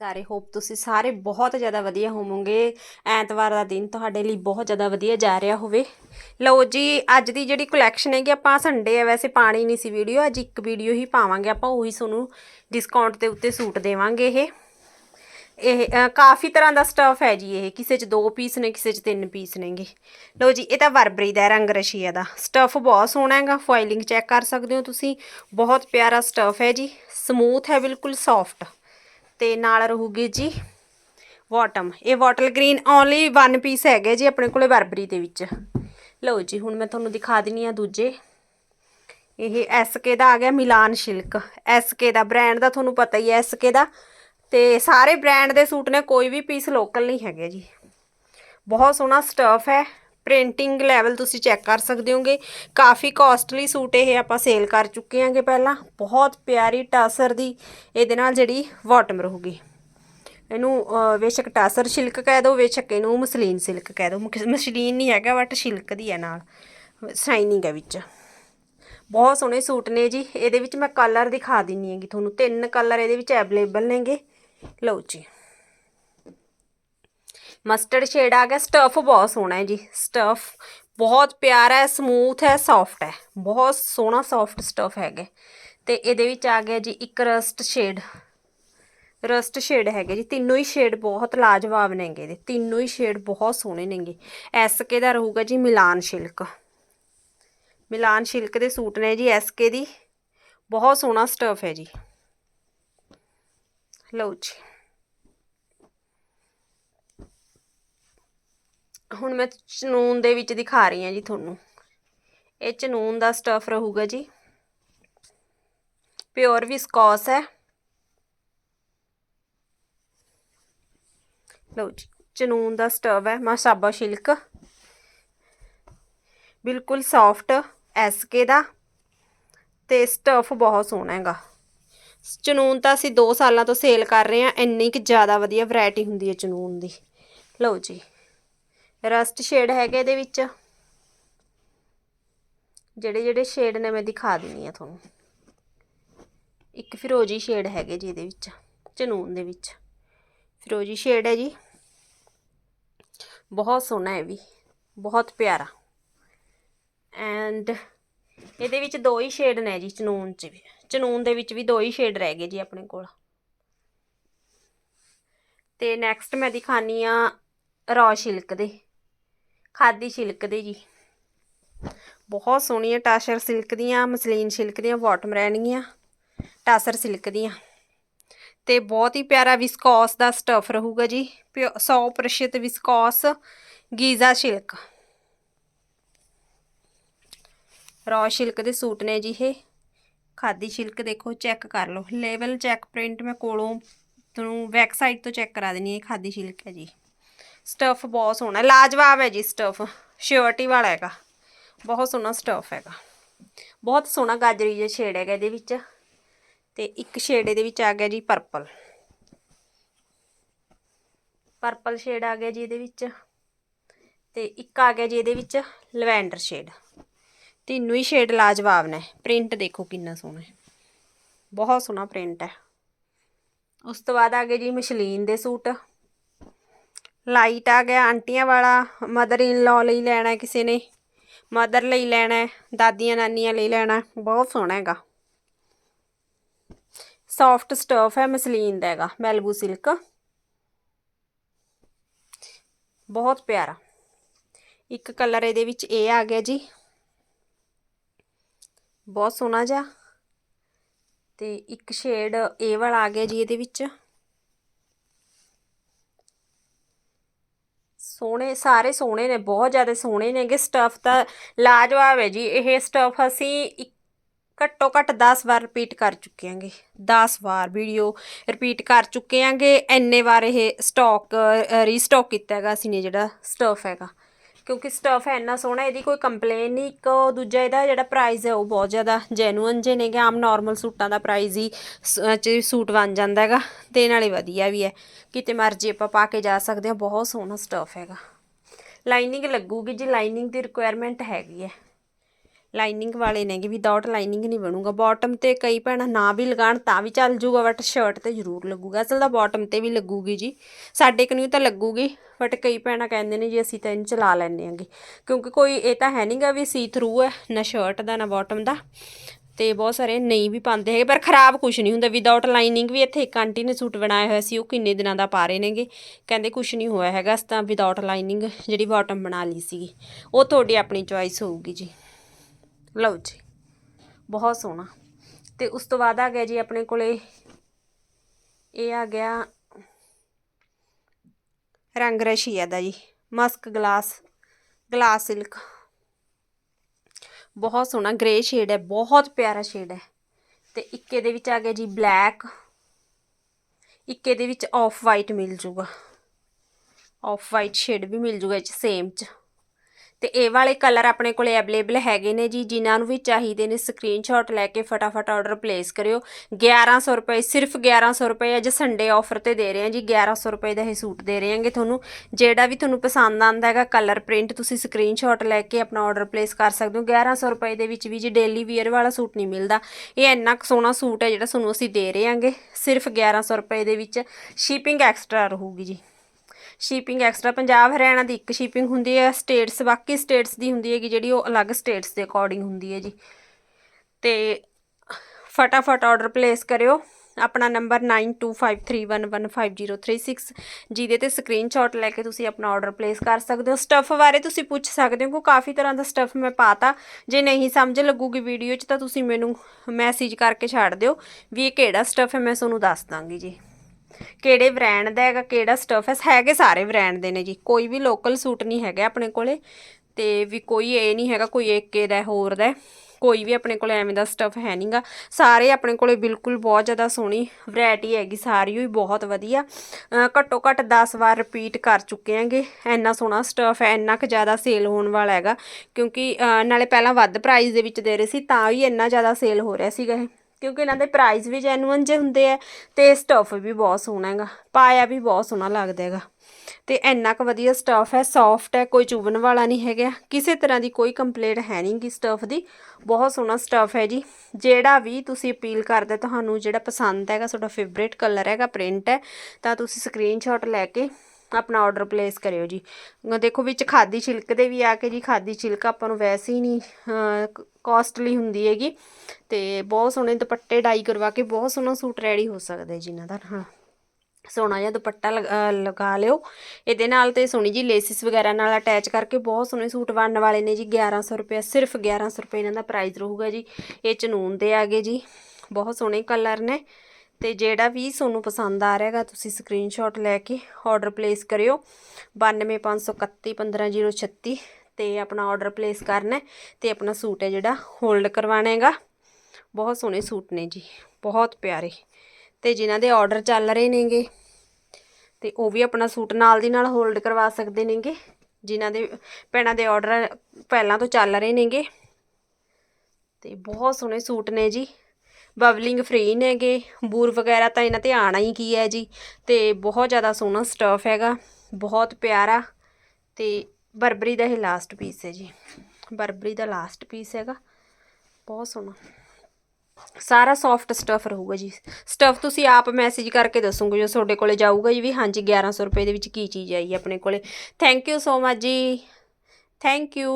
ਸਾਰੇ ਹੋਪ ਤੁਸੀਂ ਸਾਰੇ ਬਹੁਤ ਜ਼ਿਆਦਾ ਵਧੀਆ ਹੋਵੋਗੇ। ਐਤਵਾਰ ਦਾ ਦਿਨ ਤੁਹਾਡੇ ਲਈ ਬਹੁਤ ਜ਼ਿਆਦਾ ਵਧੀਆ ਜਾ ਰਿਹਾ ਹੋਵੇ। ਲਓ ਜੀ, ਅੱਜ ਦੀ ਜਿਹੜੀ ਕਲੈਕਸ਼ਨ ਹੈਗੀ, ਆਪਾਂ ਸੰਡੇ ਆ, ਵੈਸੇ ਪਾਣੀ ਨਹੀਂ ਸੀ ਵੀਡੀਓ ਅੱਜ ਇੱਕ ਵੀਡੀਓ ਹੀ ਪਾਵਾਂਗੇ ਆਪਾਂ, ਉਹੀ ਤੁਹਾਨੂੰ ਡਿਸਕਾਊਂਟ ਦੇ ਉੱਤੇ ਸੂਟ ਦੇਵਾਂਗੇ ਇਹ। ਇਹ ਕਾਫੀ ਤਰ੍ਹਾਂ ਦਾ ਸਟਫ ਹੈ ਜੀ ਇਹ, ਕਿਸੇ 'ਚ ਦੋ ਪੀਸ ਨੇ, ਕਿਸੇ 'ਚ ਤਿੰਨ ਪੀਸ ਨੇਗੇ। ਲਓ ਜੀ, ਇਹ ਤਾਂ ਵਰਬਰੀ ਦਾ ਰੰਗ ਰਸ਼ੀਆ ਦਾ। ਸਟਫ ਬਹੁਤ ਸੋਹਣਾ ਹੈਗਾ ਫੋਇਲਿੰਗ ਚੈੱਕ ਕਰ ਸਕਦੇ ਹੋ ਤੁਸੀਂ, ਬਹੁਤ ਪਿਆਰਾ ਸਟਫ ਹੈ ਜੀ ਸਮੂਥ ਹੈ, ਬਿਲਕੁਲ ਸੌਫਟ ਤੇ ਨਾਲ ਰਹੂਗੀ ਜੀ ਬਾਟਮ ਇਹ water green only one piece ਹੈਗੇ ਜੀ ਆਪਣੇ ਕੋਲੇ ਬਰਬਰੀ ਦੇ ਵਿੱਚ। ਲਓ ਜੀ, ਹੁਣ ਮੈਂ ਤੁਹਾਨੂੰ ਦਿਖਾ ਦਿੰਨੀ ਆ ਦੂਜੇ। ਇਹ ਐਸਕੇ ਦਾ ਆ ਗਿਆ ਮਿਲਾਨ ਸ਼ਿਲਕ। ਐਸਕੇ ਦਾ ਬ੍ਰਾਂਡ ਦਾ ਤੁਹਾਨੂੰ ਪਤਾ ਹੀ ਹੈ ਐਸਕੇ ਦਾ। ਤੇ ਸਾਰੇ ਬ੍ਰਾਂਡ ਦੇ ਸੂਟ ਨੇ, ਕੋਈ ਵੀ ਪੀਸ ਲੋਕਲ ਨਹੀਂ ਹੈਗੇ ਜੀ। ਬਹੁਤ ਸੋਹਣਾ ਸਟਫ ਹੈ। ਪ੍ਰਿੰਟਿੰਗ ਲੈਵਲ ਤੁਸੀਂ ਚੈੱਕ ਕਰ ਸਕਦੇ ਹੋਗੇ। ਕਾਫੀ ਕਾਸਟਲੀ ਸੂਟ ਇਹ ਆਪਾਂ ਸੇਲ ਕਰ ਚੁੱਕੇ ਆਂਗੇ ਪਹਿਲਾਂ। ਬਹੁਤ ਪਿਆਰੀ ਟਾਸਰ ਦੀ ਇਹਦੇ ਨਾਲ ਜਿਹੜੀ ਬਾਟਮ ਰਹੂਗੀ। ਇਹਨੂੰ ਬੇਸ਼ੱਕ ਟਾਸਰ ਸਿਲਕ ਕਹਿ ਦਿਓ ਬੇਸ਼ੱਕ ਇਹਨੂੰ ਮਸਲੀਨ ਸਿਲਕ ਕਹਿ ਦਿਓ ਮੁਕ- ਮਸਲੀਨ ਨਹੀਂ ਹੈਗਾ ਬਟ ਸਿਲਕ ਦੀ ਹੈ ਨਾਲ। ਸ਼ਾਈਨਿੰਗ ਹੈ ਵਿੱਚ। ਬਹੁਤ ਸੋਹਣੇ ਸੂਟ ਨੇ ਜੀ। ਇਹਦੇ ਵਿੱਚ ਮੈਂ ਕਲਰ ਦਿਖਾ ਦਿੰਨੀ ਹੈਗੀ ਤੁਹਾਨੂੰ। ਤਿੰਨ ਕਲਰ ਇਹਦੇ ਵਿੱਚ ਅਵੇਲੇਬਲ ਨੇਗੇ। ਲਓ ਜੀ। ਮਸਟਰਡ ਸ਼ੇਡ ਆ ਗਿਆ। ਸਟਫ ਬਹੁਤ ਸੋਹਣਾ ਹੈ ਜੀ। ਸਟਫ ਬਹੁਤ ਪਿਆਰਾ ਹੈ ਸਮੂਥ ਹੈ ਸੌਫਟ ਹੈ। ਬਹੁਤ ਸੋਹਣਾ ਸੌਫਟ ਸਟਫ ਹੈਗਾ। ਤੇ ਇਹਦੇ ਵਿੱਚ ਆ ਗਿਆ ਜੀ ਇੱਕ ਰਸਟ ਸ਼ੇਡ ਰਸਟ ਸ਼ੇਡ ਹੈਗੇ ਜੀ। ਤਿੰਨੋਂ ਹੀ ਸ਼ੇਡ ਬਹੁਤ ਲਾਜਵਾਬ ਨੇਗੇ ਇਹਦੇ। ਤਿੰਨੋਂ ਹੀ ਸ਼ੇਡ ਬਹੁਤ ਸੋਹਣੇ ਨੇਗੇ। ਐਸਕੇ ਦਾ ਰਹੂਗਾ ਜੀ ਮਿਲਾਨ ਸ਼ਿਲਕ। ਮਿਲਾਨ ਸ਼ਿਲਕ ਦੇ ਸੂਟ ਨੇ ਜੀ ਐਸਕੇ ਦੀ। ਬਹੁਤ ਸੋਹਣਾ ਸਟਫ ਹੈ ਜੀ। ਲਓ ਜੀ। ਹੁਣ ਮੈਂ ਚਨੂਨ ਦੇ ਵਿੱਚ ਦਿਖਾ ਰਹੀ ਹਾਂ ਜੀ ਤੁਹਾਨੂੰ। ਇਹ ਚਨੂਨ ਦਾ ਸਟਫ ਰਹੂਗਾ ਜੀ। ਪਿਓਰ ਵਿਸਕੋਸ ਹੈ। ਲਓ ਜੀ, ਚਨੂਨ ਦਾ ਸਟਵ ਹੈ ਮਾਸਾਬਾ ਸ਼ਿਲਕ। ਬਿਲਕੁਲ ਸੌਫਟ ਐਸਕੇ ਦਾ। ਤੇ ਸਟਫ ਬਹੁਤ ਸੋਹਣਾ ਹੈਗਾ। ਚਨੂਨ ਤਾਂ ਅਸੀਂ 2 ਸਾਲਾਂ ਤੋਂ ਸੇਲ ਕਰ ਰਹੇ ਹਾਂ, ਇੰਨੀ ਕਿ ਜ਼ਿਆਦਾ ਵਧੀਆ ਵੈਰਾਈਟੀ ਹੁੰਦੀ ਹੈ ਚਨੂਨ ਦੀ। ਲਓ ਜੀ। ਰਸਟ ਸ਼ੇਡ ਹੈਗੇ ਇਹਦੇ ਵਿੱਚ। ਜਿਹੜੇ ਜਿਹੜੇ ਸ਼ੇਡ ਨੇ ਮੈਂ ਦਿਖਾ ਦਿੰਨੀ ਆ ਤੁਹਾਨੂੰ। ਇੱਕ ਫਿਰੋਜੀ ਸ਼ੇਡ ਹੈਗੇ ਜੀ ਇਹਦੇ ਵਿੱਚ, ਚਨੂਨ ਦੇ ਵਿੱਚ। ਫਿਰੋਜੀ ਸ਼ੇਡ ਹੈ ਜੀ। ਬਹੁਤ ਸੋਹਣਾ ਹੈ ਵੀ, ਬਹੁਤ ਪਿਆਰਾ। ਐਂਡ ਇਹਦੇ ਵਿੱਚ ਦੋ ਹੀ ਸ਼ੇਡ ਨੇ ਜੀ ਚਨੂਨ ਚ ਵੀ। ਚਨੂਨ ਦੇ ਵਿੱਚ ਵੀ ਦੋ ਹੀ ਸ਼ੇਡ ਰਹਿ ਗਏ ਜੀ ਆਪਣੇ ਕੋਲ। ਤੇ ਨੈਕਸਟ ਮੈਂ ਦਿਖਾਨੀ ਆ ਰੌ ਸਿਲਕ ਦੇ। ਖਾਦੀ ਸਿਲਕ ਦੇ ਜੀ। ਬਹੁਤ ਸੋਹਣੀਆਂ ਟਾਸਰ ਸਿਲਕ ਦੀਆਂ ਮਸਲੀਨ ਸਿਲਕ ਦੀਆਂ ਬਾਟਮ ਰਹਿਣਗੀਆਂ, ਟਾਸਰ ਸਿਲਕ ਦੀਆਂ ਤੇ ਬਹੁਤ ਹੀ ਪਿਆਰਾ ਵਿਸਕੌਸ ਦਾ ਸਟਫ ਰਹੂਗਾ ਜੀ 100% viscose Giza silk raw silk ਦੇ ਸੂਟ ਨੇ ਜੀ ਇਹ। ਖਾਦੀ ਸਿਲਕ ਦੇਖੋ, ਚੈੱਕ ਕਰ ਲਓ। ਲੇਵਲ ਚੈੱਕ ਪ੍ਰਿੰਟ ਮੈਂ ਕੋਲੋਂ, ਤੁਹਾਨੂੰ ਬੈਕ ਤੋਂ ਚੈੱਕ ਕਰਾ ਦੇਣੀ ਹੈ ਖਾਦੀ ਸਿਲਕ ਹੈ ਜੀ। ਸਟਫ ਬਹੁਤ ਸੋਹਣਾ, ਲਾਜਵਾਬ ਹੈ ਜੀ ਸਟਫ ਸ਼ਿਓਰਟੀ ਵਾਲਾ ਹੈਗਾ, ਬਹੁਤ ਸੋਹਣਾ ਸਟਫ ਹੈਗਾ। ਬਹੁਤ ਸੋਹਣਾ ਗਾਜਰੀ ਜਿਹਾ ਸ਼ੇਡ ਹੈਗਾ ਇਹਦੇ ਵਿੱਚ, ਤੇ ਇੱਕ ਸ਼ੇਡ ਇਹਦੇ ਵਿੱਚ ਆ ਗਿਆ ਜੀ ਪਰਪਲ ਪਰਪਲ ਸ਼ੇਡ ਆ ਗਿਆ ਜੀ ਇਹਦੇ ਵਿੱਚ, ਤੇ ਇੱਕ ਆ ਗਿਆ ਜੀ ਇਹਦੇ ਵਿੱਚ ਲਵੈਂਡਰ ਸ਼ੇਡ ਤਿੰਨੋਂ ਹੀ ਸ਼ੇਡ ਲਾਜਵਾਬ ਨੇ ਪ੍ਰਿੰਟ ਦੇਖੋ ਕਿੰਨਾ ਸੋਹਣਾ ਹੈ। ਬਹੁਤ ਸੋਹਣਾ ਪ੍ਰਿੰਟ ਹੈ। ਉਸ ਤੋਂ ਬਾਅਦ ਆ ਗਏ ਜੀ ਮਸ਼ਲੀਨ ਦੇ ਸੂਟ ਲਾਈਟ ਆ ਗਿਆ ਆਂਟੀਆਂ ਵਾਲਾ ਮਦਰ ਇਨ ਲਾ ਲਈ ਲੈਣਾ ਕਿਸੇ ਨੇ ਮਦਰ ਲਈ ਲੈਣਾ ਦਾਦੀਆਂ ਨਾਨੀਆਂ ਲਈ ਲੈਣਾ ਬਹੁਤ ਸੋਹਣਾ ਹੈਗਾ। ਸੌਫਟ ਸਟਫ ਹੈ, ਮਸਲੀਨ ਦਾ ਹੈਗਾ ਮੈਲਬੂ ਸਿਲਕ ਬਹੁਤ ਪਿਆਰਾ। ਇੱਕ ਕਲਰ ਇਹਦੇ ਵਿੱਚ ਇਹ ਆ ਗਿਆ ਜੀ। ਬਹੁਤ ਸੋਹਣਾ ਜਿਹਾ। ਤੇ ਇੱਕ ਸ਼ੇਡ ਇਹ ਵਾਲਾ ਆ ਗਿਆ ਜੀ ਇਹਦੇ ਵਿੱਚ। ਸੋਹਣੇ, ਸਾਰੇ ਸੋਹਣੇ ਨੇ, ਬਹੁਤ ਜ਼ਿਆਦਾ ਸੋਹਣੇ ਨੇਗੇ ਸਟਫ ਤਾਂ ਲਾਜਵਾਬ ਹੈ ਜੀ, ਇਹ ਸਟਫ ਅਸੀਂ ਇੱਕ- ਘੱਟੋ ਘੱਟ 10 ਵਾਰ ਰਿਪੀਟ ਕਰ ਚੁੱਕੇ ਆਂਗੇ 10 ਵਾਰ ਵੀਡੀਓ ਰਿਪੀਟ ਕਰ ਚੁੱਕੇ ਆਂਗੇ ਇੰਨੇ ਵਾਰ ਇਹ ਸਟਾਕ ਰੀਸਟਾਕ ਕੀਤਾ ਹੈਗਾ ਅਸੀਂ ਨੇ ਜਿਹੜਾ ਸਟਫ ਹੈਗਾ। ਕਿਉਂਕਿ ਸਟਫ ਹੈ ਇੰਨਾ ਸੋਹਣਾ, ਇਹਦੀ ਕੋਈ ਕੰਪਲੇਨ ਨਹੀਂ, ਇੱਕ ਦੂਜਾ ਇਹਦਾ ਜਿਹੜਾ ਪ੍ਰਾਈਸ ਹੈ ਉਹ ਬਹੁਤ ਜ਼ਿਆਦਾ ਜੈਨੂਅਨ ਜੇ ਨੇਗੇ ਆਮ ਨਾਰਮਲ ਸੂਟਾਂ ਦਾ ਪ੍ਰਾਈਸ ਹੀ ਸੂਟ ਬਣ ਜਾਂਦਾ ਹੈਗਾ, ਤੇ ਨਾਲੇ ਵਧੀਆ ਵੀ ਹੈ। ਕਿਤੇ ਮਰਜ਼ੀ ਆਪਾਂ ਪਾ ਕੇ ਜਾ ਸਕਦੇ ਹਾਂ, ਬਹੁਤ ਸੋਹਣਾ ਸਟਫ ਹੈਗਾ। ਲਾਈਨਿੰਗ ਲੱਗੂਗੀ ਜੀ ਲਾਈਨਿੰਗ ਦੀ ਰਿਕੁਆਇਰਮੈਂਟ ਹੈਗੀ ਹੈ। ਲਾਈਨਿੰਗ ਵਾਲੇ ਨੇਗੇ ਵਿਦਆਊਟ ਲਾਈਨਿੰਗ ਨਹੀਂ ਬਣੂਗਾ। ਬਾਟਮ ਤੇ ਕਈ ਭੈਣਾਂ ਨਾ ਵੀ ਲਗਾਣ ਤਾਂ ਵੀ ਚੱਲ ਜੂਗਾ ਬਟ ਸ਼ਰਟ ਤੇ ਜ਼ਰੂਰ ਲੱਗੂਗਾ। ਅਸਲ ਦਾ ਬਾਟਮ ਤੇ ਵੀ ਲੱਗੂਗੀ ਜੀ। ਸਾਡੇ ਕਨਿਊ ਤਾਂ ਲੱਗੂਗੀ ਬਟ ਕਈ ਭੈਣਾਂ ਕਹਿੰਦੇ ਨੇ ਜੀ, ਅਸੀਂ ਤਾਂ ਇਹਨੂੰ ਚਲਾ ਲੈਂਦੇ ਆਂਗੇ। ਕਿਉਂਕਿ ਕੋਈ ਇਹ ਤਾਂ ਹੈ ਨਹੀਂਗਾ ਵੀ ਸੀ ਥਰੂ ਹੈ, ਨਾ ਸ਼ਰਟ ਦਾ, ਨਾ ਬਾਟਮ ਦਾ। ਤੇ ਬਹੁਤ ਸਾਰੇ ਨਹੀਂ ਵੀ ਪਾਉਂਦੇ ਹੈਗੇ, ਪਰ ਖਰਾਬ ਕੁਝ ਨਹੀਂ ਹੁੰਦਾ। ਵਿਦਆਊਟ ਲਾਈਨਿੰਗ ਵੀ ਇੱਥੇ ਇੱਕ ਆਂਟੀ ਨੇ ਸੂਟ ਬਣਾਇਆ ਹੋਇਆ ਸੀ, ਉਹ ਕਿੰਨੇ ਦਿਨਾਂ ਦਾ ਪਾ ਰਹੇ ਨੇਗੇ। ਕਹਿੰਦੇ ਕੁਝ ਨਹੀਂ ਹੋਇਆ ਹੈਗਾ, ਅਸੀਂ ਤਾਂ ਵਿਦਆਊਟ ਲਾਈਨਿੰਗ ਜਿਹੜੀ ਬਾਟਮ ਬਣਾ ਲਈ ਸੀਗੀ। ਉਹ ਤੁਹਾਡੀ ਆਪਣੀ ਚੋਇਸ ਹੋਊਗੀ ਜੀ। ਲਓ ਜੀ, ਬਹੁਤ ਸੋਹਣਾ। ਤੇ ਉਸ ਤੋਂ ਬਾਅਦ ਆ ਗਿਆ ਜੀ ਆਪਣੇ ਕੋਲੇ, ਇਹ ਆ ਗਿਆ ਰੰਗ ਰਸ਼ੀਆ ਦਾ ਜੀ, ਮਸਕ ਗਲਾਸ ਗਲਾਸ ਸਿਲਕ। ਬਹੁਤ ਸੋਹਣਾ ਗ੍ਰੇ ਸ਼ੇਡ ਹੈ, ਬਹੁਤ ਪਿਆਰਾ ਸ਼ੇਡ ਹੈ। ਤੇ ਇੱਕੇ ਦੇ ਵਿੱਚ ਆ ਗਿਆ ਜੀ ਬਲੈਕ ਇੱਕੇ ਦੇ ਵਿੱਚ ਆਫ ਵਾਈਟ ਮਿਲ ਜੂਗਾ। ਆਫ ਵਾਈਟ ਸ਼ੇਡ ਵੀ ਮਿਲ ਜੂਗਾ ਇਹ ਚ ਸੇਮ ਚ। ਤੇ ਇਹ ਵਾਲੇ ਕਲਰ ਆਪਣੇ ਕੋਲੇ ਅਵੇਲੇਬਲ ਹੈਗੇ ਨੇ ਜੀ, ਜਿਨ੍ਹਾਂ ਨੂੰ ਵੀ ਚਾਹੀਦੇ ਨੇ ਸਕਰੀਨਸ਼ਾਟ ਲੈ ਕੇ ਫਟਾਫਟ ਆਰਡਰ ਪਲੇਸ ਕਰਿਓ। 1100 ਰੁਪਏ, ਸਿਰਫ 1100 ਰੁਪਏ ਅੱਜ ਸੰਡੇ ਆਫਰ ਤੇ ਦੇ ਰਹੇ ਹਾਂ ਜੀ 1100 ਰੁਪਏ ਦਾ ਇਹ ਸੂਟ ਦੇ ਰਹੇ ਹਾਂਗੇ ਤੁਹਾਨੂੰ। ਜਿਹੜਾ ਵੀ ਤੁਹਾਨੂੰ ਪਸੰਦ ਆਂਦਾ ਹੈਗਾ ਕਲਰ ਪ੍ਰਿੰਟ ਤੁਸੀਂ ਸਕਰੀਨਸ਼ਾਟ ਲੈ ਕੇ ਆਪਣਾ ਆਰਡਰ ਪਲੇਸ ਕਰ ਸਕਦੇ ਹੋ। 1100 ਰੁਪਏ ਦੇ ਵਿੱਚ ਵੀ ਜੀ ਡੇਲੀ ਵੀਅਰ ਵਾਲਾ ਸੂਟ ਨਹੀਂ ਮਿਲਦਾ। ਇਹ ਇੰਨਾ ਕੁ ਸੋਹਣਾ ਸੂਟ ਹੈ ਜਿਹੜਾ ਤੁਹਾਨੂੰ ਅਸੀਂ ਦੇ ਰਹੇ ਹਾਂਗੇ ਸਿਰਫ 1100 ਰੁਪਏ ਦੇ ਵਿੱਚ ਸ਼ਿਪਿੰਗ ਐਕਸਟਰਾ ਰਹੂਗੀ ਜੀ। ਸ਼ਿਪਿੰਗ ਐਕਸਟਰਾ ਪੰਜਾਬ, ਹਰਿਆਣਾ ਦੀ ਇੱਕ ਸ਼ਿਪਿੰਗ ਹੁੰਦੀ ਹੈ ਸਟੇਟਸ ਬਾਕੀ ਸਟੇਟਸ ਦੀ ਹੁੰਦੀ ਹੈਗੀ ਜਿਹੜੀ ਉਹ ਅਲੱਗ ਸਟੇਟਸ ਦੇ ਅਕੋਰਡਿੰਗ ਹੁੰਦੀ ਹੈ ਜੀ। ਤੇ ਫਟਾਫਟ ਆਰਡਰ ਪਲੇਸ ਕਰਿਓ, ਆਪਣਾ ਨੰਬਰ 9253115036 ਜਿਹਦੇ ਤੇ ਸਕਰੀਨਸ਼ਾਟ ਲੈ ਕੇ ਤੁਸੀਂ ਆਪਣਾ ਆਰਡਰ ਪਲੇਸ ਕਰ ਸਕਦੇ ਹੋ। ਸਟੱਫ ਬਾਰੇ ਤੁਸੀਂ ਪੁੱਛ ਸਕਦੇ ਹੋ ਕਿ ਕਾਫੀ ਤਰ੍ਹਾਂ ਦਾ ਸਟੱਫ ਮੈਂ ਪਾਤਾ। ਜੇ ਨਹੀਂ ਸਮਝ ਲੱਗੂਗੀ ਵੀਡੀਓ 'ਚ ਤਾਂ ਤੁਸੀਂ ਮੈਨੂੰ ਮੈਸੇਜ ਕਰਕੇ ਛੱਡ ਦਿਓ ਵੀ ਇਹ ਕਿਹੜਾ ਸਟੱਫ ਹੈ, ਮੈਂ ਤੁਹਾਨੂੰ ਦੱਸ ਦਾਂਗੀ ਜੀ। ਕਿਹੜੇ ਬ੍ਰਾਂਡ ਦਾ ਹੈਗਾ, ਕਿਹੜਾ ਸਟਫ ਹੈ, ਹੈਗੇ ਸਾਰੇ ਬ੍ਰਾਂਡ ਦੇ ਨੇ ਜੀ। ਕੋਈ ਵੀ ਲੋਕਲ ਸੂਟ ਨਹੀਂ ਹੈਗਾ ਆਪਣੇ ਕੋਲੇ, ਤੇ ਵੀ ਕੋਈ ਇਹ ਨਹੀਂ ਹੈਗਾ, ਕੋਈ ਏਕੇ ਦਾ, ਹੋਰ ਦਾ, ਕੋਈ ਵੀ ਆਪਣੇ ਕੋਲੇ ਐਵੇਂ ਦਾ ਸਟਫ ਹੈ ਨਹੀਂਗਾ ਸਾਰੇ ਆਪਣੇ ਕੋਲੇ ਬਿਲਕੁਲ ਬਹੁਤ ਜ਼ਿਆਦਾ ਸੋਹਣੀ ਵੈਰਾਈਟੀ ਹੈਗੀ, ਸਾਰੀ ਹੀ ਬਹੁਤ ਵਧੀਆ। ਘੱਟੋ ਘੱਟ 10 ਵਾਰ ਰਿਪੀਟ ਕਰ ਚੁੱਕੇ ਆਂਗੇ ਇੰਨਾ ਸੋਹਣਾ ਸਟਫ ਹੈ, ਇੰਨਾ ਕੁ ਜ਼ਿਆਦਾ ਸੇਲ ਹੋਣ ਵਾਲਾ ਹੈਗਾ। ਕਿਉਂਕਿ ਨਾਲੇ ਪਹਿਲਾਂ ਵੱਧ ਪ੍ਰਾਈਸ ਦੇ ਵਿੱਚ ਦੇ ਰਹੇ ਸੀ, ਤਾਂ ਵੀ ਇੰਨਾ ਜ਼ਿਆਦਾ ਸੇਲ ਹੋ ਰਿਹਾ ਸੀਗਾ ਇਹ। ਕਿਉਂਕਿ ਇਹਨਾਂ ਦੇ ਪ੍ਰਾਈਸ ਵੀ ਜੈਨੂਅਨ ਜੇ ਹੁੰਦੇ ਆ ਤੇ ਸਟਫ ਵੀ ਬਹੁਤ ਸੋਹਣਾ ਹੈਗਾ, ਪਾਇਆ ਵੀ ਬਹੁਤ ਸੋਹਣਾ ਲੱਗਦਾ ਹੈਗਾ। ਤੇ ਇੰਨਾ ਕੁ ਵਧੀਆ ਸਟਫ ਹੈ ਸੌਫਟ ਹੈ, ਕੋਈ ਚੁਭਣ ਵਾਲਾ ਨਹੀਂ ਹੈਗਾ, ਕਿਸੇ ਤਰ੍ਹਾਂ ਦੀ ਕੋਈ ਕੰਪਲੇਂਟ ਹੈ ਨਹੀਂ ਗੀ ਸਟਫ ਦੀ। ਬਹੁਤ ਸੋਹਣਾ ਸਟਫ ਹੈ ਜੀ, ਜਿਹੜਾ ਵੀ ਤੁਸੀਂ ਅਪੀਲ ਕਰਦਾ ਤੁਹਾਨੂੰ ਜਿਹੜਾ ਪਸੰਦ ਹੈਗਾ, ਤੁਹਾਡਾ ਫੇਵਰੇਟ ਕਲਰ ਹੈਗਾ ਪ੍ਰਿੰਟ ਹੈ, ਤਾਂ ਤੁਸੀਂ ਸਕਰੀਨਸ਼ਾਟ ਲੈ ਕੇ ਆਪਣਾ ਆਰਡਰ ਪਲੇਸ ਕਰਿਓ ਜੀ। ਦੇਖੋ ਵਿੱਚ ਖਾਦੀ ਛਿਲਕ ਦੇ ਵੀ ਆ ਕੇ ਜੀ, ਖਾਦੀ ਛਿਲਕ ਆਪਾਂ ਨੂੰ ਵੈਸੇ ਹੀ ਨਹੀਂ ਕਾਸਟਲੀ ਹੁੰਦੀ ਹੈਗੀ। ਤੇ ਬਹੁਤ ਸੋਹਣੇ ਦੁਪੱਟੇ ਡਾਈ ਕਰਵਾ ਕੇ ਬਹੁਤ ਸੋਹਣਾ ਸੂਟ ਰੈਡੀ ਹੋ ਸਕਦਾ ਜੀ ਇਹਨਾਂ ਦਾ, ਹਾਂ। ਸੋਹਣਾ ਜਿਹਾ ਦੁਪੱਟਾ ਲਗ- ਲਗਾ ਲਿਓ। ਇਹਦੇ ਨਾਲ ਤੇ ਸੋਹਣੀ ਜੀ ਲੇਸਿਸ ਵਗੈਰਾ ਨਾਲ ਅਟੈਚ ਕਰਕੇ ਬਹੁਤ ਸੋਹਣੇ ਸੂਟ ਬਣਨ ਵਾਲੇ ਨੇ ਜੀ। 1100 ਰੁਪਏ ਸਿਰਫ 1100 ਰੁਪਏ ਇਹਨਾਂ ਦਾ ਪ੍ਰਾਈਸ ਰਹੂਗਾ ਜੀ। ਇਹ ਚਨੂਨ ਦੇ ਆਗੇ ਜੀ। ਬਹੁਤ ਸੋਹਣੇ ਕਲਰ ਨੇ। ਤੇ ਜਿਹੜਾ ਵੀ ਤੁਹਾਨੂੰ ਪਸੰਦ ਆ ਰਿਹਾ ਹੈਗਾ, ਤੁਸੀਂ ਸਕਰੀਨਸ਼ਾਟ ਲੈ ਕੇ ਆਰਡਰ ਪਲੇਸ ਕਰਿਓ। 9251315036 ਤੇ ਆਪਣਾ ਆਰਡਰ ਪਲੇਸ ਕਰਨਾ ਹੈ ਤੇ ਆਪਣਾ ਸੂਟ ਹੈ ਜਿਹੜਾ ਹੋਲਡ ਕਰਵਾਉਣਾ ਹੈਗਾ। ਬਹੁਤ ਸੋਹਣੇ ਸੂਟ ਨੇ ਜੀ, ਬਹੁਤ ਪਿਆਰੇ। ਤੇ ਜਿਨ੍ਹਾਂ ਦੇ ਆਰਡਰ ਚੱਲ ਰਹੇ ਨੇਗੇ, ਤੇ ਉਹ ਵੀ ਆਪਣਾ ਸੂਟ ਨਾਲ ਦੀ ਨਾਲ ਹੋਲਡ ਕਰਵਾ ਸਕਦੇ ਨੇਗੇ। ਜਿਨ੍ਹਾਂ ਦੇ ਭੈਣਾਂ ਦੇ ਆਰਡਰ ਪਹਿਲਾਂ ਤੋਂ ਚੱਲ ਰਹੇ ਨੇਗੇ। ਤੇ ਬਹੁਤ ਸੋਹਣੇ ਸੂਟ ਨੇ ਜੀ। ਬਬਲਿੰਗ ਫ੍ਰੀ ਨੇਗੇ ਬੂਰ ਵਗੈਰਾ ਤਾਂ ਇਹਨਾਂ ਤੇ ਆਣਾ ਹੀ ਕੀ ਹੈ ਜੀ। ਤੇ ਬਹੁਤ ਜ਼ਿਆਦਾ ਸੋਹਣਾ ਸਟਫ ਹੈਗਾ। ਬਹੁਤ ਪਿਆਰਾ। ਤੇ ਬਰਬਰੀ ਦਾ ਇਹ ਲਾਸਟ ਪੀਸ ਹੈ ਜੀ। ਬਰਬਰੀ ਦਾ ਲਾਸਟ ਪੀਸ ਹੈਗਾ। ਬਹੁਤ ਸੋਹਣਾ। ਸਾਰਾ ਸੌਫਟ ਸਟਫ ਰਹੂਗਾ ਜੀ। ਸਟਫ ਤੁਸੀਂ ਆਪ ਮੈਸੇਜ ਕਰਕੇ ਦੱਸੋਗੇ। ਜੋ ਤੁਹਾਡੇ ਕੋਲੇ ਜਾਊਗਾ ਜੀ ਵੀ ਹਾਂਜੀ 1100 ਰੁਪਏ ਦੇ ਵਿੱਚ ਕੀ ਚੀਜ਼ ਆਈ ਆਪਣੇ ਕੋਲੇ। ਥੈਂਕ ਯੂ ਸੋ ਮਚ ਜੀ। Thank you